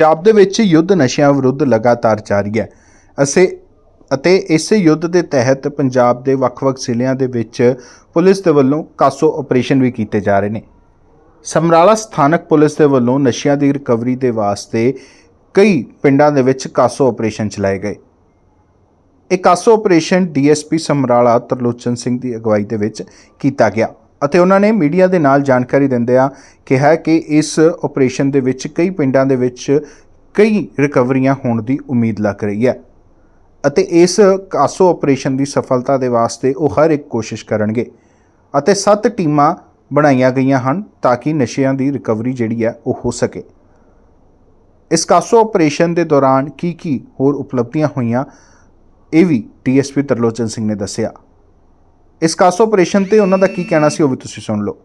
ਪੰਜਾਬ ਦੇ ਵਿੱਚ ਯੁੱਧ ਨਸ਼ਿਆਂ ਵਿਰੁੱਧ ਲਗਾਤਾਰ ਜਾਰੀ ਹੈ। ਅਸੀਂ ਅਤੇ ਇਸ ਯੁੱਧ ਦੇ ਤਹਿਤ ਪੰਜਾਬ ਦੇ ਵੱਖ-ਵੱਖ ਜ਼ਿਲ੍ਹਿਆਂ ਦੇ ਵਿੱਚ ਪੁਲਿਸ ਦੇ ਵੱਲੋਂ ਕਾਸੋ ਆਪਰੇਸ਼ਨ ਵੀ ਕੀਤੇ ਜਾ ਰਹੇ ਨੇ। ਸਮਰਾਲਾ ਸਥਾਨਕ ਪੁਲਿਸ ਦੇ ਵੱਲੋਂ ਨਸ਼ਿਆਂ ਦੀ ਰਿਕਵਰੀ ਦੇ ਵਾਸਤੇ ਕਈ ਪਿੰਡਾਂ ਦੇ ਵਿੱਚ ਕਾਸੋ ਆਪਰੇਸ਼ਨ ਚਲਾਏ ਗਏ। ਇਹ CASO operation DSP Samrala Tarlochan Singh ਦੀ ਅਗਵਾਈ ਦੇ ਵਿੱਚ ਕੀਤਾ ਗਿਆ। ਅਤੇ ਉਹਨਾਂ ਨੇ ਮੀਡੀਆ ਦੇ ਨਾਲ ਜਾਣਕਾਰੀ ਦਿੰਦਿਆਂ ਕਿਹਾ ਕਿ ਇਸ ਆਪਰੇਸ਼ਨ ਦੇ ਵਿੱਚ ਕਈ ਪਿੰਡਾਂ ਦੇ ਵਿੱਚ ਕਈ ਰਿਕਵਰੀਆਂ ਹੋਣ ਦੀ ਉਮੀਦ ਲੱਗ ਰਹੀ ਹੈ ਅਤੇ ਇਸ ਕਾਸੋ ਆਪਰੇਸ਼ਨ ਦੀ ਸਫਲਤਾ ਦੇ ਵਾਸਤੇ ਉਹ ਹਰ ਇੱਕ ਕੋਸ਼ਿਸ਼ ਕਰਨਗੇ ਅਤੇ ਸੱਤ ਟੀਮਾਂ ਬਣਾਈਆਂ ਗਈਆਂ ਹਨ ਤਾਂ ਕਿ ਨਸ਼ਿਆਂ ਦੀ ਰਿਕਵਰੀ ਜਿਹੜੀ ਹੈ ਉਹ ਹੋ ਸਕੇ। ਇਸ ਕਾਸੋ ਆਪਰੇਸ਼ਨ ਦੇ ਦੌਰਾਨ ਕੀ ਕੀ ਹੋਰ ਉਪਲਬਧੀਆਂ ਹੋਈਆਂ, ਇਹ ਵੀ ਡੀਐਸਪੀ ਤਰਲੋਚਨ ਸਿੰਘ ਨੇ ਦੱਸਿਆ। ਇਸ ਕਾਸੋ ਆਪਰੇਸ਼ਨ ਤੇ ਉਹਨਾਂ ਦਾ ਕੀ ਕਹਿਣਾ ਸੀ ਉਹ ਵੀ ਤੁਸੀਂ ਸੁਣ ਲਓ।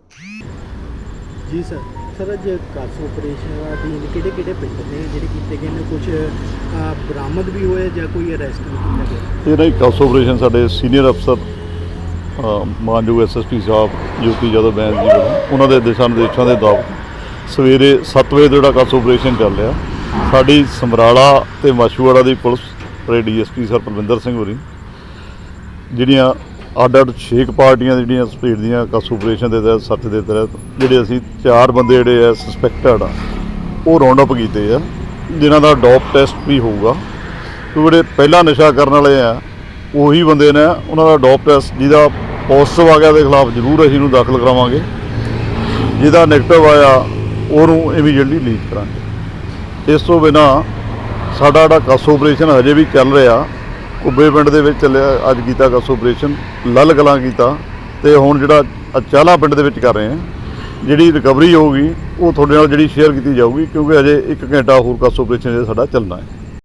ਜੀ ਸਰ ਸਰ ਅੱਜ ਕਾਸੋ ਆਪਰੇਸ਼ਨ ਅਧੀਨ ਕਿਹੜੇ ਕਿਹੜੇ ਪਿੰਡ ਨੇ ਜਿਹੜੇ ਕੀਤੇ ਗਏ ਨੇ? ਕੁਝ ਬਰਾਮਦ ਵੀ ਹੋਏ ਜਾਂ ਕੋਈ ਅਰੈਸਟ ਵੀ ਕੀਤਾ ਗਿਆ? ਇਹ ਨਾ ਇੱਕ ਕਾਸ ਆਪਰੇਸ਼ਨ ਸਾਡੇ ਸੀਨੀਅਰ ਅਫਸਰ ਮਾਨਯੋਗ ਐਸਐਸਪੀ ਸਾਹਿਬ ਯੂਪੀ ਜਦੋਂ ਬੈਨ ਜੀ ਉਹਨਾਂ ਦੇ ਦਿਸ਼ਾ ਨਿਰਦੇਸ਼ਾਂ ਦੇ ਮੁਤਾਬਕ ਸਵੇਰੇ 7 ਵਜੇ ਜਿਹੜਾ ਕਾਸ ਆਪਰੇਸ਼ਨ ਚੱਲ ਰਿਹਾ। ਸਾਡੀ ਸਮਰਾਲਾ ਤੇ ਮਾਸ਼ੂਵਾੜਾ ਦੀ police DSP sir Parvinder Singh ਹੋਰੀ ਜਿਹੜੀਆਂ ਅੱਡ ਅੱਡ ਛੇ ਕੁ ਪਾਰਟੀਆਂ ਜਿਹੜੀਆਂ ਸਪੀਡ ਦੀਆਂ ਕਾਸ ਆਪਰੇਸ਼ਨ ਦੇ ਤਹਿਤ, ਸੱਤ ਦੇ ਤਹਿਤ, ਜਿਹੜੇ ਅਸੀਂ ਚਾਰ ਬੰਦੇ ਜਿਹੜੇ ਆ ਸਸਪੈਕਟਡ ਆ, ਉਹ ਰਾਉਂਡ ਅਪ ਕੀਤੇ ਆ, ਜਿਨ੍ਹਾਂ ਦਾ ਡੋਪ ਟੈਸਟ ਵੀ ਹੋਊਗਾ। ਕਿਉਂਕਿ ਜਿਹੜੇ ਪਹਿਲਾਂ ਨਸ਼ਾ ਕਰਨ ਵਾਲੇ ਆ, ਉਹੀ ਬੰਦੇ ਨੇ ਉਹਨਾਂ ਦਾ ਡੋਪ ਟੈਸਟ, ਜਿਹਦਾ ਪੋਜ਼ਿਟਿਵ ਆ ਗਿਆ ਦੇ ਖਿਲਾਫ ਜ਼ਰੂਰ ਅਸੀਂ ਨੂੰ ਦਾਖਲ ਕਰਾਵਾਂਗੇ। ਜਿਹਦਾ ਨੈਗੇਟਿਵ ਆਇਆ, ਉਹਨੂੰ ਇਮੀਡੀਏਟਲੀ ਲੀਕ ਕਰਾਂਗੇ। ਇਸ ਤੋਂ ਬਿਨਾ ਸਾਡਾ ਜਿਹੜਾ ਕਾਸੋ ਆਪਰੇਸ਼ਨ ਹਜੇ ਵੀ ਚੱਲ ਰਿਹਾ ਕੁੱਬੇ ਪਿੰਡ ਦੇ ਵਿੱਚ ਚੱਲਿਆ, ਅੱਜ ਕੀਤਾ ਕਾਸੋ ਆਪਰੇਸ਼ਨ ਲੱਲ ਕਲਾਂ ਕੀਤਾ ਤੇ ਹੁਣ ਜਿਹੜਾ ਅ- ਚਾਲਾ ਪਿੰਡ ਦੇ ਵਿੱਚ ਕਰ ਰਹੇ ਹਾਂ, ਜਿਹੜੀ ਰਿਕਵਰੀ ਹੋਊਗੀ, ਉਹ ਤੁਹਾਡੇ ਨਾਲ ਜਿਹੜੀ ਸ਼ੇਅਰ ਕੀਤੀ ਜਾਊਗੀ, ਕਿਉਂਕਿ ਅਜੇ 1 ਘੰਟਾ ਹੋਰ ਕਸ ਆਪਰੇਸ਼ਨ ਜਿਹੜਾ ਸਾਡਾ ਚੱਲਣਾ ਹੈ।